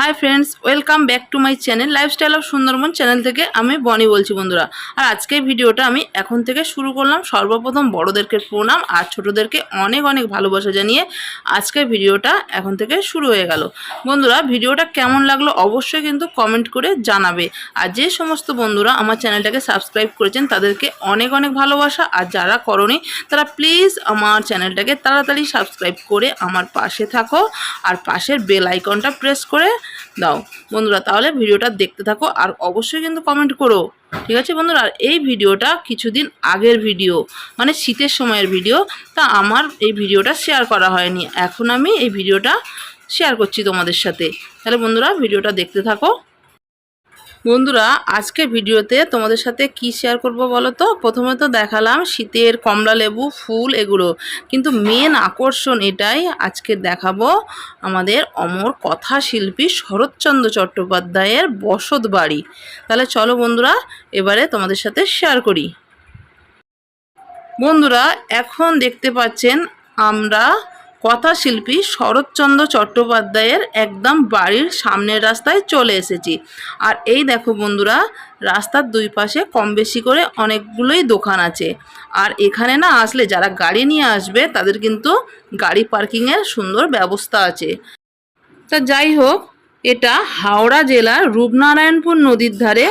Hi friends welcome back to my channel lifestyle of Sundarban channel থেকে আমি বনি বলছি বন্ধুরা। আর আজকের ভিডিওটা আমি এখন থেকে শুরু করলাম সর্বপ্রথম বড়োদেরকে প্রণাম আর ছোটোদেরকে অনেক অনেক ভালোবাসা জানিয়ে আজকের ভিডিওটা এখন থেকে শুরু হয়ে গেল। বন্ধুরা, ভিডিওটা কেমন লাগল অবশ্যই কিন্তু কমেন্ট করে জানাবে। আর যে সমস্ত বন্ধুরা আমার চ্যানেলটাকে সাবস্ক্রাইব করেছেন, তাদেরকে অনেক অনেক ভালোবাসা। আর যারা করনি, তারা প্লিজ আমার চ্যানেলটাকে তাড়াতাড়ি সাবস্ক্রাইব করে আমার পাশে থাকো। আর পাশের বেল আইকনটা প্রেস করে দাও। বন্ধুরা, তাহলে ভিডিওটা দেখতে থাকো আর অবশ্যই কিন্তু কমেন্ট করো। ঠিক আছে বন্ধুরা? আর এই ভিডিওটা কিছুদিন আগের ভিডিও মানে শীতের সময়ের ভিডিও, তা আমার এই ভিডিওটা শেয়ার করা হয়নি। এখন আমি এই ভিডিওটা শেয়ার করছি তোমাদের সাথে। তাহলে বন্ধুরা, ভিডিওটা দেখতে থাকো। বন্ধুরা আজকে ভিডিওতে তোমাদের সাথে কি শেয়ার করব বলো তো প্রথমে তো দেখালাম শীতের কমলা লেবু, ফুল এগুলো। কিন্তু মেন আকর্ষণ এটাই আজকে দেখাবো আমাদের অমর কথা শিল্পী শরৎচন্দ্র চট্টোপাধ্যায়ের বসত বাড়ি। তাহলে চলো বন্ধুরা, এবারে তোমাদের সাথে শেয়ার করি। বন্ধুরা, এখন দেখতে পাচ্ছেন আমরা কথাশিল্পী শরৎচন্দ্র চট্টোপাধ্যায়ের একদম বাড়ির সামনের রাস্তায় চলে এসেছি। আর এই দেখো বন্ধুরা, রাস্তার দুই পাশে কম বেশি করে অনেকগুলোই দোকান আছে। আর এখানে না আসলে যারা গাড়ি নিয়ে আসবে, তাদের কিন্তু গাড়ি পার্কিংয়ের সুন্দর ব্যবস্থা আছে। তা যাই হোক, এটা হাওড়া জেলার রূপনারায়ণপুর নদীর ধারে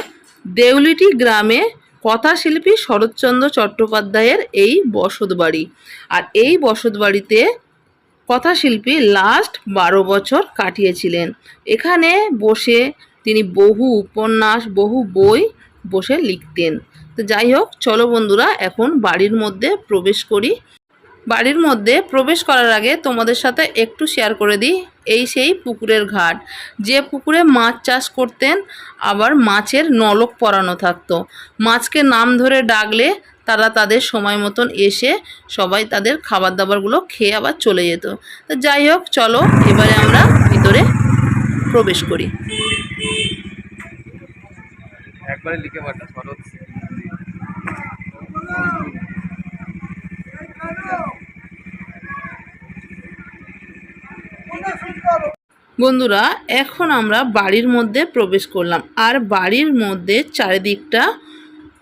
দেউলিটি গ্রামে কথাশিল্পী শরৎচন্দ্র চট্টোপাধ্যায়ের এই বসতবাড়ি। আর এই বসতবাড়িতে কথাশিল্পী লাস্ট বারো বছর কাটিয়েছিলেন। এখানে বসে তিনি বহু উপন্যাস, বহু বই বসে লিখতেন। তো যাই হোক, চলো বন্ধুরা, এখন বাড়ির মধ্যে প্রবেশ করি। বাড়ির মধ্যে প্রবেশ করার আগে তোমাদের সাথে একটু শেয়ার করে দিই এই সেই পুকুরের ঘাট। যে পুকুরে মাছ চাষ করতেন, আবার মাছের নলক পরানো থাকতো। মাছকে নাম ধরে ডাকলে তারা তাদের সময় মতন এসে সবাই তাদের খাবার দাবারগুলো খেয়ে আবার চলে যেত। তো যাই হোক চলো এবারে আমরা ভিতরে প্রবেশ করি। একবারে লিখে পাঠা শরৎ বন্ধুরা এখন আমরা বাড়ির মধ্যে প্রবেশ করলাম। আর বাড়ির মধ্যে চারিদিকটা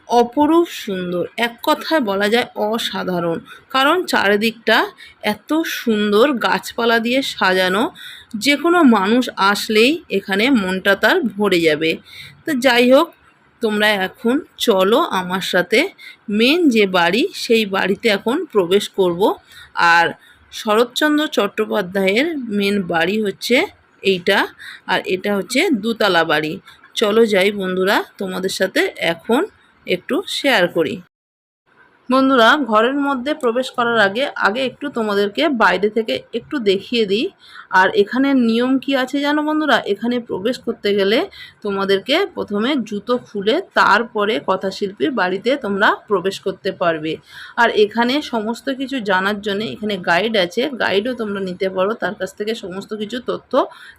অপরূপ সুন্দর। এক কথায় বলা যায় অসাধারণ। কারণ চারিদিকটা এত সুন্দর গাছপালা দিয়ে সাজানো যে কোনো মানুষ আসলেই এখানে মনটা তার ভরে যাবে। তো যাই হোক, তোমরা এখন চলো আমার সাথে। মেন যে বাড়ি, সেই বাড়িতে এখন প্রবেশ করব। আর শরৎচন্দ্র চট্টোপাধ্যায়ের মেন বাড়ি হচ্ছে এইটা, আর এটা হচ্ছে দুতলা বাড়ি। চলো যাই বন্ধুরা, তোমাদের সাথে এখন একটু শেয়ার করি। বন্ধুরা, ঘরের মধ্যে প্রবেশ করার আগে আগে একটু তোমাদেরকে বাইরে থেকে একটু দেখিয়ে দিই। আর এখানে নিয়ম কি আছে জানো বন্ধুরা? এখানে প্রবেশ করতে গেলে তোমাদেরকে প্রথমে জুতো খুলে তারপরে কথাশিল্পীর বাড়িতে তোমরা প্রবেশ করতে পারবে। আর এখানে সমস্ত কিছু জানার জন্য এখানে গাইড আছে। গাইডও তোমরা নিতে পারো। তার কাছ থেকে সমস্ত কিছু তথ্য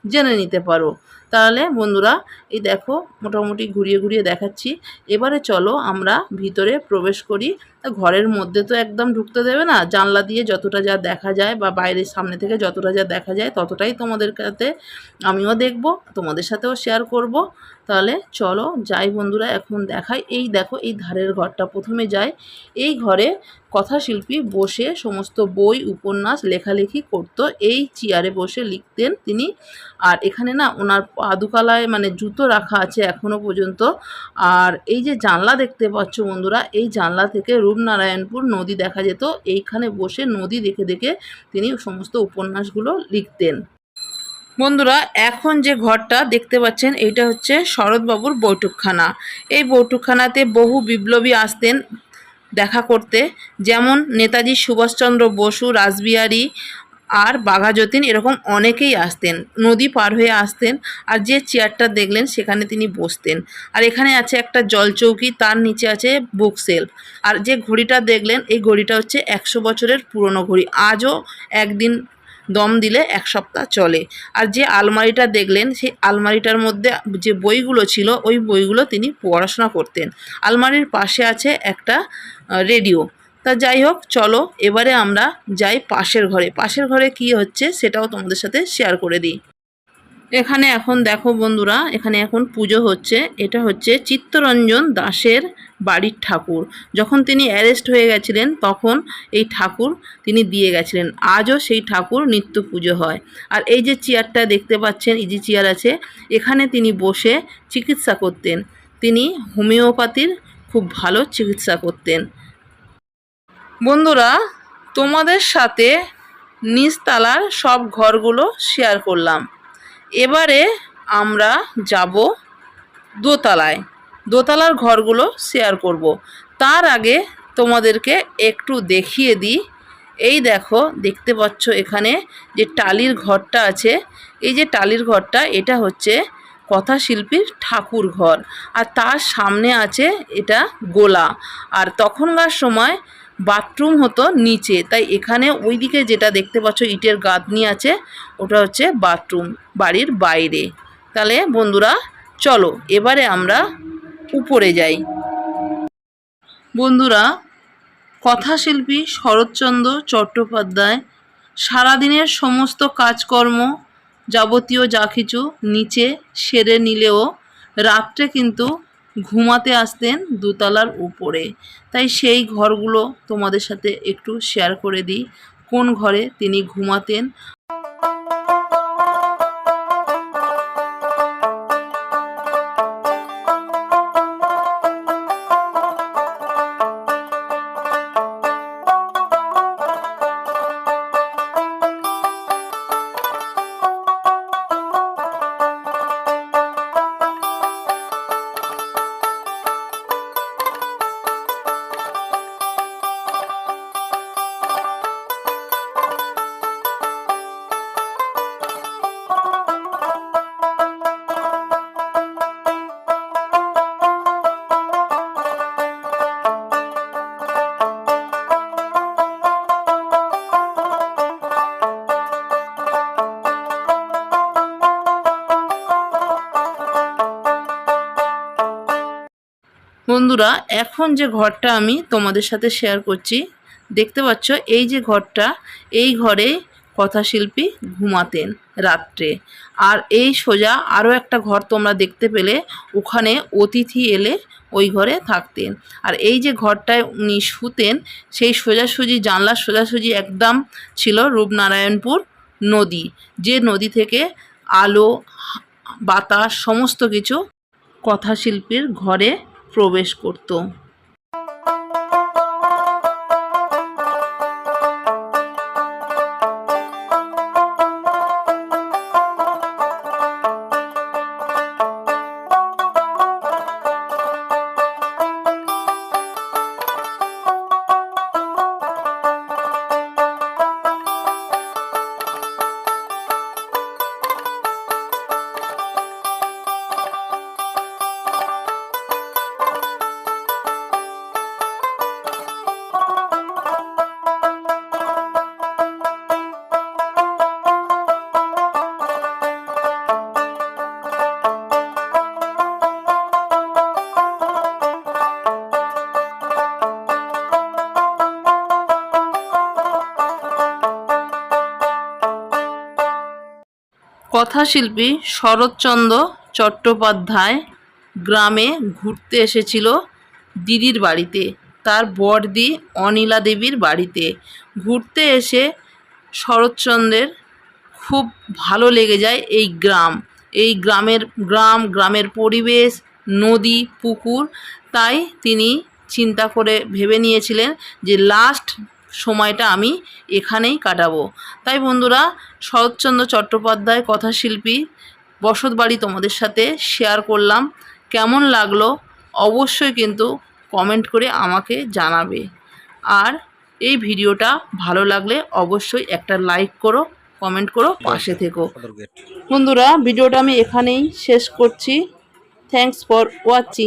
জেনে নিতে পারো। তাহলে বন্ধুরা, এই দেখো মোটামুটি ঘুরিয়ে ঘুরিয়ে দেখাচ্ছি। এবারে চলো আমরা ভিতরে প্রবেশ করি। তা ঘরের মধ্যে তো একদম ঢুকতে দেবে না। জানলা দিয়ে যতটা যা দেখা যায় বা বাইরের সামনে থেকে যতটা যা দেখা যায় ততটাই তোমাদের কাছে আমিও দেখব, তোমাদের সাথেও শেয়ার করব। তাহলে চলো যাই বন্ধুরা, এখন দেখাই। এই দেখো, এই ধারের ঘরটা প্রথমে যাই। এই ঘরে কথাশিল্পী বসে সমস্ত বই, উপন্যাস লেখালেখি করতো। এই চেয়ারে বসে লিখতেন তিনি। আর এখানে না ওনার পাদুকালায় মানে জুতো রাখা আছে এখনও পর্যন্ত। আর এই যে জানলা দেখতে পাচ্ছ বন্ধুরা, এই জানলা থেকে রূপনারায়ণপুর নদী দেখা যেত। এইখানে বসে নদী দেখে দেখে তিনি সমস্ত উপন্যাসগুলো লিখতেন। বন্ধুরা, এখন যে ঘরটা দেখতে পাচ্ছেন, এইটা হচ্ছে শরৎবাবুর বৈঠকখানা। এই বৈঠকখানাতে বহু বিপ্লবী আসতেন। দেখা করতে, যেমন নেতাজি সুভাষচন্দ্র বসু, রাসবিহারী আর বাঘাযতীন এরকম অনেকেই আসতেন। নদী পার হয়ে আসতেন আর যে চেয়ারটা দেখলেন সেখানে তিনি বসতেন। আর এখানে আছে একটা জলচৌকি, তার নিচে আছে বুক সেলফ আর যে ঘড়িটা দেখলেন, এই ঘড়িটা হচ্ছে একশো বছরের পুরনো ঘড়ি। আজও একদিন দম দিলে এক সপ্তাহ চলে। আর যে আলমারিটা দেখলেন, সেই আলমারিটার মধ্যে যে বইগুলো ছিল, ওই বইগুলো তিনি পড়াশোনা করতেন। আলমারির পাশে আছে একটা রেডিও। তা যাই হোক, চলো, এবারে আমরা যাই পাশের ঘরে। পাশের ঘরে কি হচ্ছে, সেটাও তোমাদের সাথে শেয়ার করে দিই। এখানে এখন দেখো বন্ধুরা, এখানে এখন পুজো হচ্ছে। এটা হচ্ছে চিত্তরঞ্জন দাসের বাড়ির ঠাকুর। যখন তিনি অ্যারেস্ট হয়ে গেছিলেন, তখন এই ঠাকুর তিনি দিয়ে গেছিলেন। আজও সেই ঠাকুর নিত্য পুজো হয়। আর এই যে চেয়ারটা দেখতে পাচ্ছেন ইজি চেয়ার আছে, এখানে তিনি বসে চিকিৎসা করতেন। তিনি হোমিওপ্যাথির খুব ভালো চিকিৎসা করতেন। বন্ধুরা, তোমাদের সাথে নিচতলার সব ঘরগুলো শেয়ার করলাম। এবারে আমরা যাব দোতলায়। দোতলার ঘরগুলো শেয়ার করব। তার আগে তোমাদেরকে একটু দেখিয়ে দিই। এই দেখো, দেখতে পাচ্ছ এখানে যে টালির ঘরটা আছে। এই যে টালির ঘরটা, এটা হচ্ছে কথাশিল্পীর ঠাকুর ঘর। আর তার সামনে আছে এটা গোলা। আর তখনকার সময় বাথরুম হতো নিচে। তাই এখানে ওইদিকে যেটা দেখতে পাচ্ছ ইটের গাঁথনি আছে, ওটা হচ্ছে বাথরুম, বাড়ির বাইরে। তাহলে বন্ধুরা, চলো, এবারে আমরা উপরে যাই। বন্ধুরা, কথাশিল্পী শরৎচন্দ্র চট্টোপাধ্যায় সারাদিনের সমস্ত কাজকর্ম যাবতীয় যা কিছু নিচে সেরে নিলেও রাত্রে কিন্তু ঘুমাতে আসতেন দোতলার উপরে। তাই সেই ঘরগুলো তোমাদের সাথে একটু শেয়ার করে দিই। কোন ঘরে তিনি ঘুমাতেন? বন্ধুরা, এখন যে ঘরটা আমি তোমাদের সাথে শেয়ার করছি, দেখতে পাচ্ছ এই যে ঘরটা, এই ঘরে কথাশিল্পী ঘুমাতেন রাত্রে। আর এই সোজা আরও একটা ঘর তোমরা দেখতে পেলে, ওখানে অতিথি এলে ওই ঘরে থাকতেন। আর এই যে ঘরটায় উনি শুতেন, সেই সোজাসুজি, জানলার সোজাসুজি একদম ছিল রূপনারায়ণপুর নদী, যে নদী থেকে আলো, বাতাস, সমস্ত কিছু কথাশিল্পীর ঘরে প্রবেশ করত কথাশিল্পী শরৎচন্দ্র চট্টোপাধ্যায় গ্রামে ঘুরতে এসেছিল দিদির বাড়িতে। তার বড়দি অনিলা দেবীর বাড়িতে। ঘুরতে এসে শরৎচন্দ্রের খুব ভালো লেগে যায় এই গ্রাম। এই গ্রামের গ্রাম, গ্রামের পরিবেশ, নদী, পুকুর, তাই তিনি চিন্তা করে ভেবে নিয়েছিলেন যে লাস্ট সময়টা আমি এখানেই কাটাবো। তাই বন্ধুরা শরৎচন্দ্র চট্টোপাধ্যায় কথাশিল্পী বসত বাড়ি তোমাদের সাথে শেয়ার করলাম। কেমন লাগল অবশ্যই কিন্তু কমেন্ট করে আমাকে জানাবে। আর এই ভিডিওটা ভালো লাগলে অবশ্যই একটা লাইক করো কমেন্ট করো পাশে থেকো। বন্ধুরা ভিডিওটা আমি এখানেই শেষ করছি। Thanks for watching